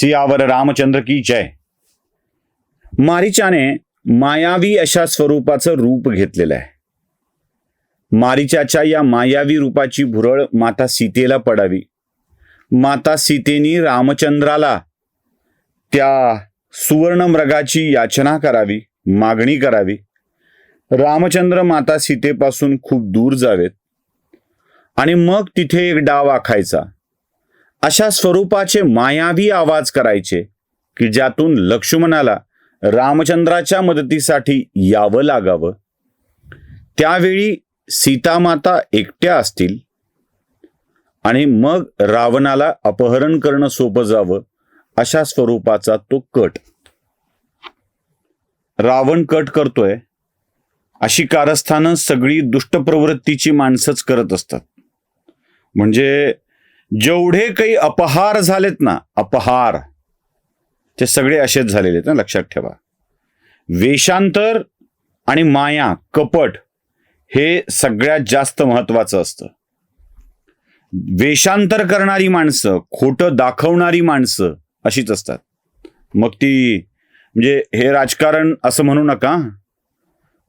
सियावर रामचंद्र की जय. मारिचाने मायावी अशा स्वरूपाचं रूप घेतलेलं आहे. मारिचाच्या या मायावी रूपाची भुरळ माता सीतेला पडावी. माता सीतेनी रामचंद्राला त्या सुवर्णमृगाची याचना करावी मागणी करावी. रामचंद्र माता सीतेपासून खूप दूर जावेत. आणि मग तिथे एक डाव आखायचा. अशा स्वरूपाचे मायावी आवाज करायचे की ज्यातून लक्ष्मणाला रामचंद्राच्या मदतीसाठी यावं लागावं. त्यावेळी सीतामाता एकट्या असतील आणि मग रावणाला अपहरण करणं सोपं जावं अशा स्वरूपाचा तो कट. रावण कट करतोय. अशी कारस्थानं सगळी दुष्ट प्रवृत्तीची माणसंच करत असतात. म्हणजे जेवढे काही अपहार झालेत ना अपहार ते सगळे असेच झालेले आहेत ना लक्षात ठेवा. वेशांतर आणि माया कपट हे सगळ्यात जास्त महत्वाचं असतं. वेशांतर करणारी माणसं खोटं दाखवणारी माणसं अशीच असतात. मग ती म्हणजे हे राजकारण असं म्हणू नका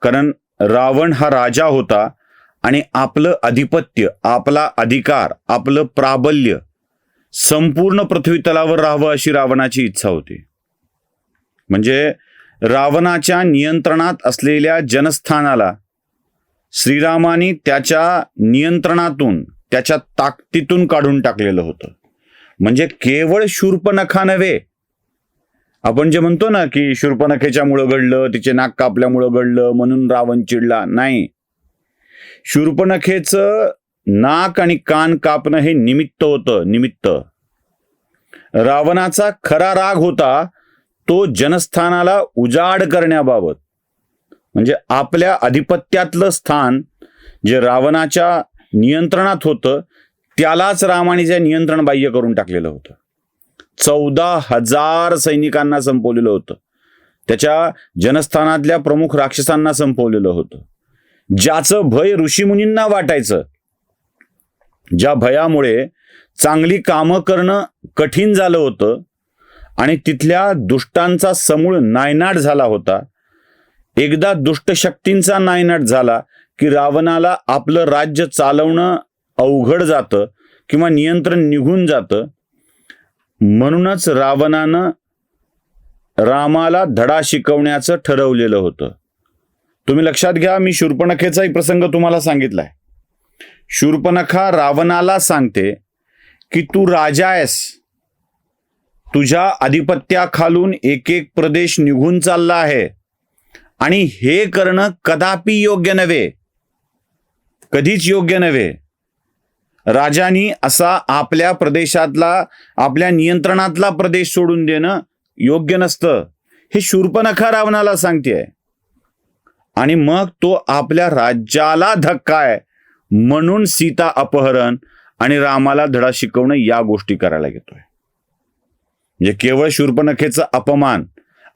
कारण रावण हा राजा होता आणि आपलं अधिपत्य आपला अधिकार आपलं प्राबल्य संपूर्ण पृथ्वी तलावर राहावं अशी रावणाची इच्छा होती. म्हणजे रावणाच्या नियंत्रणात असलेल्या जनस्थानाला श्रीरामाने त्याच्या नियंत्रणातून त्याच्या ताकदीतून काढून टाकलेलं होतं. म्हणजे केवळ शूर्पनखा नव्हे. आपण जे म्हणतो ना की शूर्पनखेच्या मुळं घडलं तिचे नाक कापल्यामुळं घडलं म्हणून रावण चिडला. नाही. शूर्पणखेचं नाक आणि कान कापणं हे निमित्त होतं निमित्त. रावणाचा खरा राग होता तो जनस्थानाला उजाड करण्याबाबत. म्हणजे आपल्या आधिपत्यातलं स्थान जे रावणाच्या नियंत्रणात होतं त्यालाच रामाने जे नियंत्रण बाह्य करून टाकलेलं होतं. चौदा हजार सैनिकांना संपवलेलं होतं. त्याच्या जनस्थानातल्या प्रमुख राक्षसांना संपवलेलं होतं. ज्याचं भय ऋषीमुनींना वाटायचं. ज्या भयामुळे चांगली कामं करणं कठीण झालं होतं आणि तिथल्या दुष्टांचा समूळ नायनाट झाला होता. एकदा दुष्टशक्तींचा नायनाट झाला की रावणाला आपलं राज्य चालवणं अवघड जातं किंवा नियंत्रण निघून जातं. म्हणूनच रावणानं रामाला धडा शिकवण्याचं ठरवलेलं होतं. तुम्ही लक्षात घ्या मी शूर्पणखेचाही प्रसंग तुम्हाला सांगितलाय. शूर्पणखा रावणाला सांगते की तू राजा आहेस. तुझ्या अधिपत्याखालून एक एक प्रदेश निघून चालला आहे. आणि हे करणं कदापि योग्य नव्हे. कधीच योग्य नव्हे. राजानी असा आपल्या प्रदेशातला आपल्या नियंत्रणातला प्रदेश सोडून देणं योग्य नसतं. हे शूर्पणखा रावणाला सांगते आणि मग तो आपल्या राज्याला धक्का आहे. म्हणून सीता अपहरण आणि रामाला धडा शिकवणं या गोष्टी करायला घेतोय. म्हणजे केवळ शूर्पणखेचा अपमान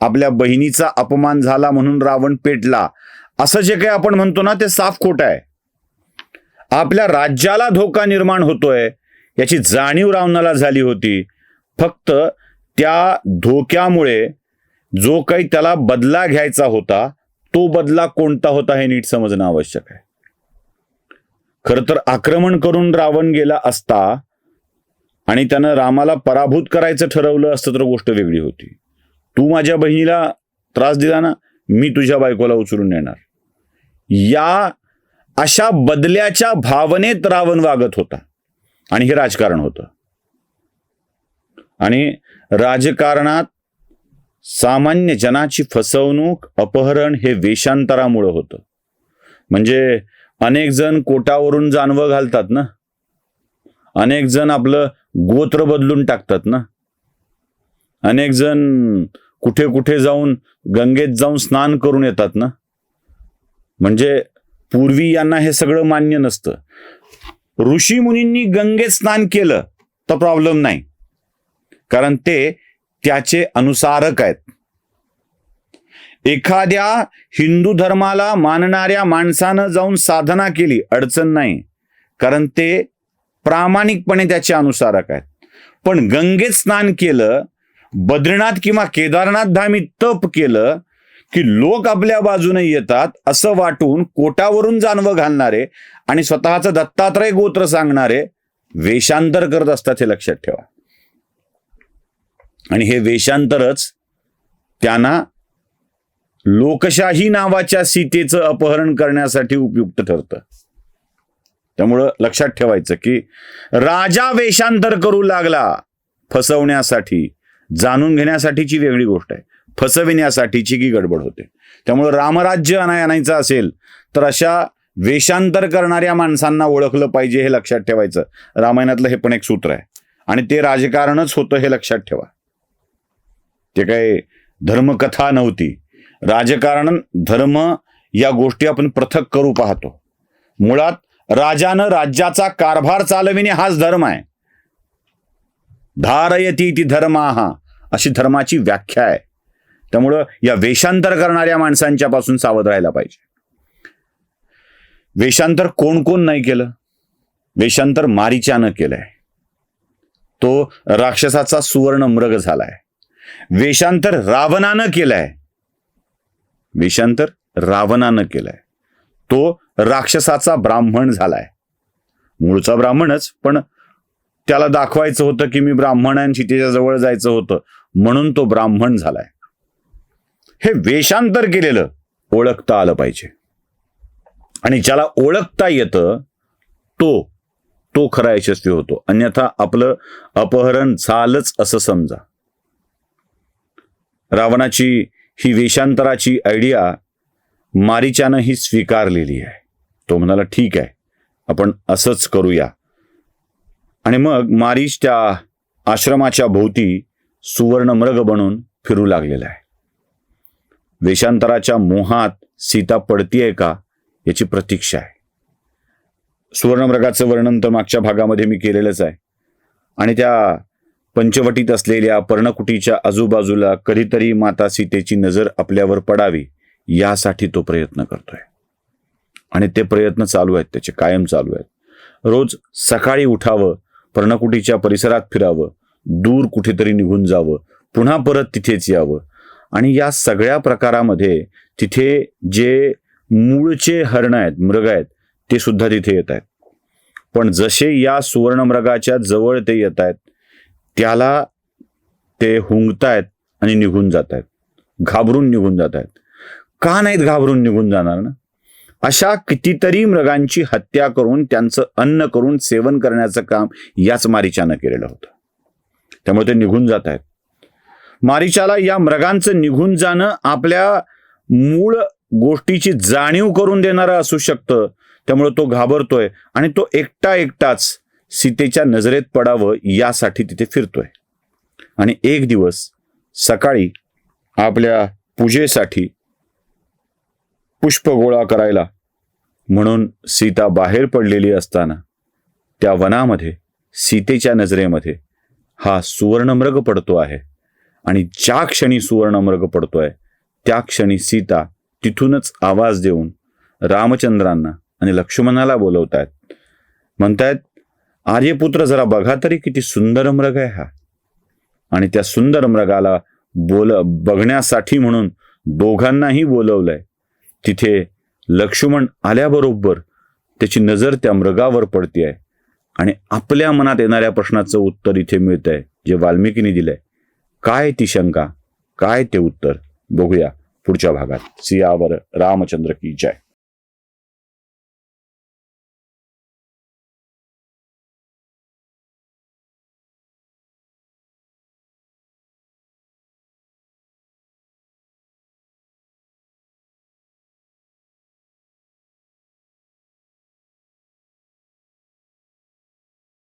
आपल्या बहिणीचा अपमान झाला म्हणून रावण पेटला असं जे काही आपण म्हणतो ना ते साफ खोट आहे. आपल्या राज्याला धोका निर्माण होतोय याची जाणीव रावणाला झाली होती. फक्त त्या धोक्यामुळे जो काही त्याला बदला घ्यायचा होता तो बदला कोणता होता हे नीट समजणं आवश्यक आहे. खर तर आक्रमण करून रावण गेला असता आणि त्यानं रामाला पराभूत करायचं ठरवलं असतं तर गोष्ट वेगळी होती. तू माझ्या बहिणीला त्रास दिला ना मी तुझ्या बायकोला उचलून नेणार. या अशा बदल्याच्या भावनेत रावण वागत होता आणि हे राजकारण होतं. आणि राजकारणात सामान्य जनाची फसवणूक अपहरण हे वेशांतरामुळं होतं. म्हणजे अनेक जण कोटावरून जानवं घालतात ना? अनेक जण आपलं गोत्र बदलून टाकतात ना? अनेक जण कुठे कुठे जाऊन गंगेत जाऊन स्नान करून येतात ना? म्हणजे पूर्वी यांना हे सगळं मान्य नसतं. ऋषी मुनींनी गंगेत स्नान केलं तर प्रॉब्लेम नाही. कारण ते त्याचे अनुसारक आहेत. एखाद्या हिंदू धर्माला मानणाऱ्या माणसानं जाऊन साधना केली अडचण नाही. कारण ते प्रामाणिकपणे त्याचे अनुसारक आहेत. पण गंगेत स्नान केलं बद्रीनाथ किंवा केदारनाथ धामी तप केलं की लोक आपल्या बाजूने येतात असं वाटून कोटावरून जानवं घालणारे आणि स्वतःचं दत्तात्रय गोत्र सांगणारे वेषांतर करत असतात हे लक्षात ठेवा. आणि हे वेशांतरच त्यांना लोकशाही नावाच्या सीतेचं अपहरण करण्यासाठी उपयुक्त ठरतं. त्यामुळं लक्षात ठेवायचं की राजा वेशांतर करू लागला फसवण्यासाठी जाणून घेण्यासाठीची वेगळी गोष्ट आहे. फसविण्यासाठीची की गडबड होते. त्यामुळं रामराज्य आणाय आणायचं असेल तर अशा वेशांतर करणाऱ्या माणसांना ओळखलं पाहिजे हे लक्षात ठेवायचं. रामायणातलं हे पण एक सूत्र आहे. आणि ते राजकारणच होतं हे लक्षात ठेवा. ते काय धर्मकथा नव्हती. राजकारण धर्म या गोष्टी आपण पृथक करू पाहतो. मुळात राजानं राज्याचा कारभार चालविणे हाच धर्म आहे. धारयती ती धर्मा हा अशी धर्माची व्याख्या आहे. त्यामुळं या वेशांतर करणाऱ्या माणसांच्या पासून सावध राहायला पाहिजे. वेशांतर कोण कोण नाही केलं? वेशांतर मारीच्यानं केलंय. तो राक्षसाचा सुवर्ण मृग झालाय. वेशांतर रावणानं केलंय. वेषांतर रावणानं केलंय. तो राक्षसाचा ब्राह्मण झालाय. मूळचा ब्राह्मणच पण त्याला दाखवायचं होतं की मी ब्राह्मण आहे सीतेच्या जवळ जायचं होतं म्हणून तो ब्राह्मण झालाय. हे वेषांतर केलेलं ओळखता आलं पाहिजे. आणि ज्याला ओळखता येतं तो तो खरा यशस्वी होतो. अन्यथा आपलं अपहरण झालंच असं समजा. रावणाची ही वेशांतराची आयडिया मारिचानं ही स्वीकारलेली आहे. तो म्हणाला ठीक आहे आपण असंच करूया. आणि मग मारीच त्या आश्रमाच्या भोवती सुवर्णमृग बनून फिरू लागलेला आहे. वेशांतराच्या मोहात सीता पडतीये का याची प्रतीक्षा आहे. सुवर्णमृगाचं वर्णन तर मागच्या भागामध्ये मी केलेलंच आहे. आणि त्या पंचवटीत असलेल्या पर्णकुटीच्या आजूबाजूला कधीतरी माता सीतेची नजर आपल्यावर पडावी यासाठी तो प्रयत्न करतोय. आणि ते प्रयत्न चालू आहेत त्याचे कायम चालू आहेत. रोज सकाळी उठावं पर्णकुटीच्या परिसरात फिरावं दूर कुठेतरी निघून जावं पुन्हा परत तिथेच यावं. आणि या सगळ्या प्रकारामध्ये तिथे जे मूळचे हरण आहेत मृग आहेत ते सुद्धा तिथे येत आहेत. पण जसे या सुवर्णमृगाच्या जवळ ते येत आहेत त्याला ते हुंगतायत आणि निघून जात आहेत घाबरून निघून जात आहेत का नाहीत घाबरून निघून जाणार ना? अशा कितीतरी मृगांची हत्या करून त्यांचं अन्न करून सेवन करण्याचं काम याच मारिचानं केलेलं होतं. त्यामुळे ते निघून जात आहेत मारिचाला या मृगांचं निघून जाणं आपल्या मूळ गोष्टीची जाणीव करून देणारं असू शकतं. त्यामुळे तो घाबरतोय आणि तो एकटा एकटाच सीतेच्या नजरेत पडावं यासाठी तिथे फिरतोय. आणि एक दिवस सकाळी आपल्या पूजेसाठी पुष्प गोळा करायला म्हणून सीता बाहेर पडलेली असताना त्या वनामध्ये सीतेच्या नजरेमध्ये हा सुवर्णमृग पडतो आहे. आणि ज्या क्षणी सुवर्णमृग पडतोय त्या क्षणी सीता तिथूनच आवाज देऊन रामचंद्रांना आणि लक्ष्मणाला बोलवतायत. म्हणतायत आर्यपुत्र जरा बघा तरी किती सुंदर मृग आहे हा. आणि त्या सुंदर मृगाला बोल बघण्यासाठी म्हणून दोघांनाही बोलवलंय. तिथे लक्ष्मण आल्याबरोबर त्याची नजर त्या मृगावर पडते आणि आपल्या मनात येणाऱ्या प्रश्नाचं उत्तर इथे मिळतंय जे वाल्मिकीने दिलंय. काय ती शंका? काय ते उत्तर? बघूया पुढच्या भागात. सियावर रामचंद्र की जय.